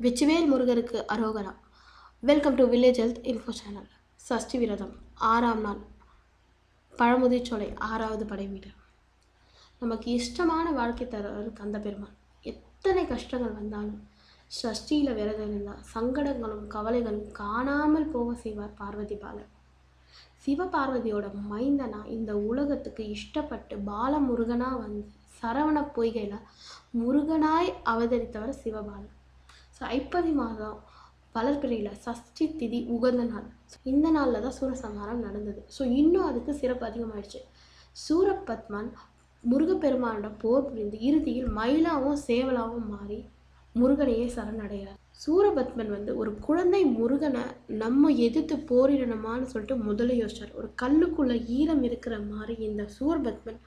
முருகருக்கு அரோகரா welcome to village health info channel Shashti விரதம் ஆறாம் நாள். பழமுதிர்ச்சோலை ஆறாவது படை வீடு. நமக்கு இஷ்டமான வாழ்க்கை தருவது கந்த பெருமாள். எத்தனை கஷ்டங்கள் வந்தாலும் சஷ்டியில் விரதம் இருந்தால் சங்கடங்களும் கவலைகளும் காணாமல் போக செய்வார் பார்வதி பாலன் சிவபார்வதியோட மைந்தனா இந்த உலகத்துக்கு இஷ்டப்பட்டு பாலமுருகனாக வந்து சரவண பொய்கையில் முருகனாய் அவதரித்தவர் சிவபாலன் ஸோ ஐப்பதி மாதம் வளர்பிறையில் சஷ்டி திதி உகந்த நாள். இந்த நாளில் தான் சூரசம்ஹாரம் நடந்தது. ஸோ இன்னும் அதுக்கு சிறப்பு அதிகமாகிடுச்சு சூரபத்மன் முருகப்பெருமானோட போர் புரிந்து இறுதியில் மயிலாவும் சேவலாவும் மாறி முருகனையே சரணடைகிறார். சூரபத்மன் வந்து ஒரு குழந்தை முருகனை நம்ம எதிர்த்து போரிடணுமான்னு சொல்லிட்டு முதல்ல யோசிச்சார். ஒரு கல்லுக்குள்ள ஈரம் இருக்கிற மாதிரி இந்த சூரபத்மன்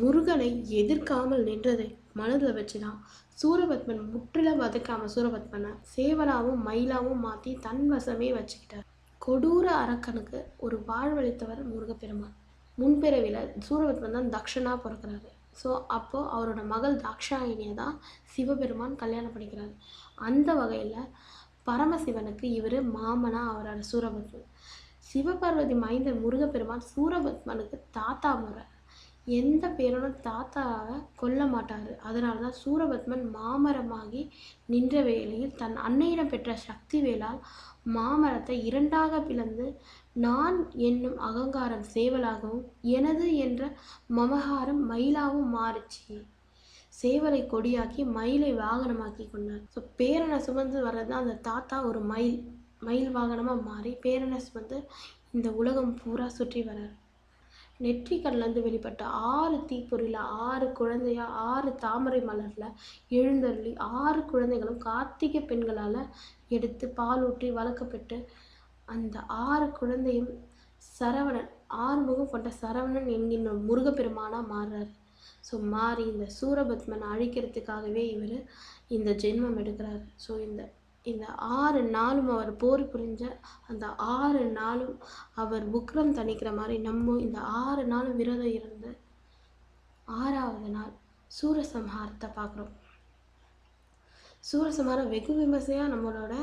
முருகனை எதிர்க்காமல் நின்றதை மனதில் வச்சு தான் சூரபத்மன் முற்றிலும் வதக்காமல் சூரபத்மனை சேவலாவும் மயிலாவும் மாற்றி தன் வசமே வச்சுக்கிட்டார். கொடூர அரக்கனுக்கு ஒரு வாழ்வளித்தவர் முருகப்பெருமான். முன்பிறவியில் சூரபத்மன் தான் தக்ஷனாக பிறக்கிறாரு. ஸோ அப்போது அவரோட மகள் தாக்ஷாயினியை தான் சிவபெருமான் கல்யாணம் பண்ணிக்கிறார். அந்த வகையில் பரமசிவனுக்கு இவர் மாமனாக ஆகிறார் சூரபத்மன். சிவபார்வதி மைந்த முருகப்பெருமான் சூரபத்மனுக்கு தாத்தா முறை. எந்த பேரோட தாத்தாவை கொல்ல மாட்டார். அதனால தான் சூரபத்மன் மாமரமாகி நின்ற வேளையில் தன் அன்னையிடம் பெற்ற சக்தி வேளால் மாமரத்தை இரண்டாக பிளந்து நான் என்னும் அகங்காரம் சேவலாகவும் எனது என்ற மமகாரம் மயிலாகவும் மாறுச்சு. சேவலை கொடியாக்கி மயிலை வாகனமாக்கி கொண்டார். ஸோ பேரனை சுமந்து வர்றது தான் அந்த தாத்தா ஒரு மயில். மயில் வாகனமாக மாறி பேரனை சுமந்து இந்த உலகம் பூரா சுற்றி வர்றார். நெற்றிக்கண்லேருந்து வெளிப்பட்ட ஆறு தீப்பொறியில் ஆறு குழந்தையா ஆறு தாமரை மலரில் எழுந்தருளி ஆறு குழந்தைகளும் கார்த்திகை பெண்களால் எடுத்து பாலூற்றி வளர்க்கப்பட்டு அந்த ஆறு குழந்தையும் சரவணன் ஆறுமுகம் கொண்ட சரவணன் என்கின்ற முருகப்பெருமானாக மாறுறாரு. ஸோ மாறி இந்த சூரபத்மனை அழிக்கிறதுக்காகவே இவர் இந்த ஜென்மம் எடுக்கிறார். ஸோ இந்த இந்த ஆறு நாளும் அவர் போர் புரிஞ்ச அந்த ஆறு நாளும் அவர் உக்ரம் தணிக்கிற மாதிரி நம்ம இந்த ஆறு நாளும் விரதம் இருந்து ஆறாவது நாள் சூரசம்ஹாரத்தை பார்க்குறோம். சூரசம்ஹாரம் வெகு விமர்சையாக நம்மளோட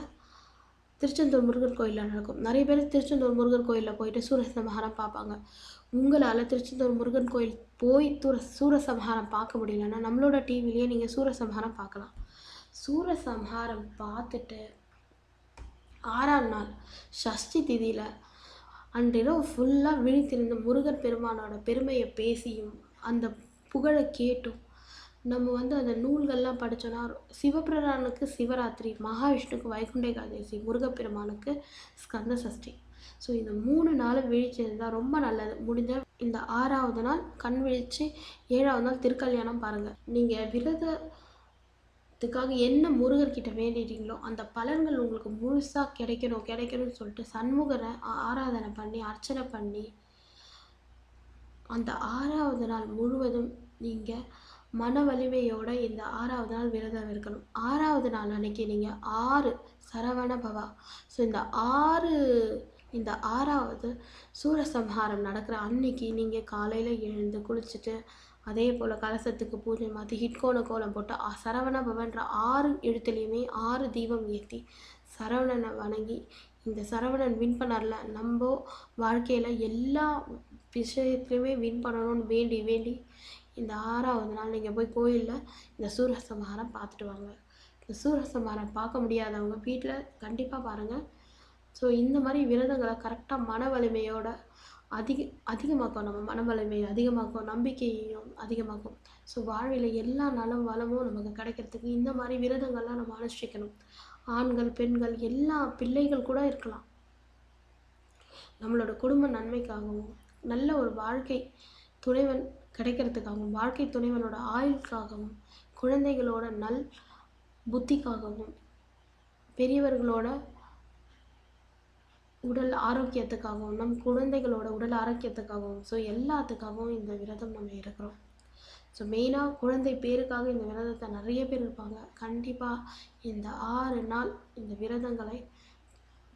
திருச்செந்தூர் முருகன் கோயிலில் நடக்கும். நிறைய பேர் திருச்செந்தூர் முருகன் கோயிலில் போயிட்டு சூரசம்ஹாரம் பார்ப்பாங்க. உங்களால் திருச்செந்தூர் முருகன் கோயில் போய் தூர சூரசம்ஹாரம் பார்க்க முடியலன்னா நம்மளோட டிவிலேயே நீங்கள் சூரசம்ஹாரம் பார்க்கலாம். சூரசம்ஹாரம் பார்த்துட்டு ஆறாம் நாள் சஷ்டி திதியில் அன்றிரவு ஃபுல்லாக விழித்திருந்த முருகன் பெருமானோட பெருமையை பேசியும் அந்த புகழை கேட்டும். நம்ம வந்து அந்த நூல்கள்லாம் படித்தோன்னா சிவபிரதானுக்கு சிவராத்திரி மகாவிஷ்ணுக்கு வைகுண்ட ஏகாதசி முருகப்பெருமானுக்கு ஸ்கந்த சஷ்டி. ஸோ இந்த மூணு நாளாக விழிச்சது தான் ரொம்ப நல்லது. முடிஞ்ச இந்த ஆறாவது நாள் கண் விழித்து ஏழாவது நாள் திருக்கல்யாணம் பாருங்கள் நீங்கள் விரத அதுக்காக என்ன முருகர்கிட்ட வேண்டிட்டீங்களோ அந்த பலன்கள் உங்களுக்கு முழுசாக கிடைக்கணும் கிடைக்கணும்னு சொல்லிட்டு சண்முகரை ஆராதனை பண்ணி அர்ச்சனை பண்ணி அந்த ஆறாவது நாள் முழுவதும் நீங்கள் மன வலிமையோட இந்த ஆறாவது நாள் விரதம் இருக்கணும். ஆறாவது நாள் அன்னைக்கு நீங்கள் ஆறு சரவண பவா. ஸோ இந்த ஆறு இந்த ஆறாவது சூரசம்ஹாரம் நடக்கிற அன்னைக்கு நீங்கள் காலையில் எழுந்து குளிச்சுட்டு அதே போல் கலசத்துக்கு பூஜை மாற்றி ஹிட்கோண கோலம் போட்டு சரவண பவன்ற ஆறு எழுத்துலேயுமே ஆறு தீபம் ஏற்றி சரவணனை வணங்கி இந்த சரவணன் வின் பண்ணார்ல நம்ம வாழ்க்கையில் எல்லா விஷயத்துலையுமே வின் பண்ணணும்னு வேண்டி வேண்டி இந்த ஆறாவது நாள் நீங்கள் போய் கோயிலில் இந்த சூரசம்ஹாரம் பார்த்துட்டு வாங்க. இந்த சூரசம்ஹாரம் பார்க்க முடியாதவங்க வீட்டில் கண்டிப்பாக பாருங்கள் ஸோ இந்த மாதிரி விரதங்களை கரெக்டாக மன வலிமையோட அதிக அதிகமாக்கும். நம்ம மன வலிமையை அதிகமாக்கும். நம்பிக்கையும் அதிகமாக்கும். ஸோ வாழ்வில் எல்லா நலம் வளமும் நமக்கு கிடைக்கிறதுக்கு இந்த மாதிரி விரதங்கள்லாம் நம்ம அனுஷ்டிக்கணும். ஆண்கள் பெண்கள் எல்லா பிள்ளைகள் கூட இருக்கலாம். நம்மளோட குடும்ப நன்மைக்காகவும் நல்ல ஒரு வாழ்க்கை துணைவன் கிடைக்கிறதுக்காகவும் வாழ்க்கை துணைவனோட ஆயுளுக்காகவும் குழந்தைகளோட நல் புத்திக்காகவும் பெரியவர்களோட உடல் ஆரோக்கியத்துக்காகவும் நம் குழந்தைகளோட உடல் ஆரோக்கியத்துக்காகவும் ஸோ எல்லாத்துக்காகவும் இந்த விரதம் நம்ம இருக்கிறோம். ஸோ மெயினாக குழந்தை பேருக்காக இந்த விரதத்தை நிறைய பேர் இருப்பாங்க. கண்டிப்பாக இந்த ஆறு நாள் இந்த விரதங்களை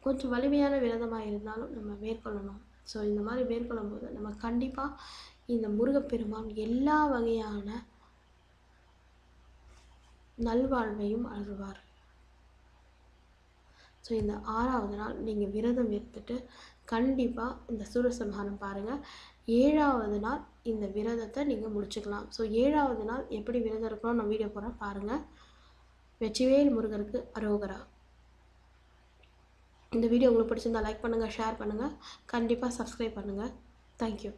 கொஞ்சம் வலிமையான விரதமாக இருந்தாலும் நம்ம மேற்கொள்ளணும் ஸோ இந்த மாதிரி மேற்கொள்ளும் போது நம்ம கண்டிப்பாக இந்த முருகப்பெருமான் எல்லா வகையான நல்வாழ்வையும் அருள்வார். ஸோ இந்த ஆறாவது நாள் நீங்கள் விரதம் எடுத்துட்டு கண்டிப்பாக இந்த சூரசம்ஹாரம் பாருங்கள் ஏழாவது நாள் இந்த விரதத்தை நீங்கள் முடிச்சுக்கலாம். ஸோ ஏழாவது நாள் எப்படி விரதம் இருக்கணும் நான் வீடியோ போகிறேன் பாருங்கள் வெற்றிவேல் முருகருக்கு அரோகரா. இந்த வீடியோ உங்களுக்கு பிடிச்சிருந்தா லைக் பண்ணுங்கள் ஷேர் பண்ணுங்கள் கண்டிப்பாக சப்ஸ்கிரைப் பண்ணுங்கள் தேங்க்யூ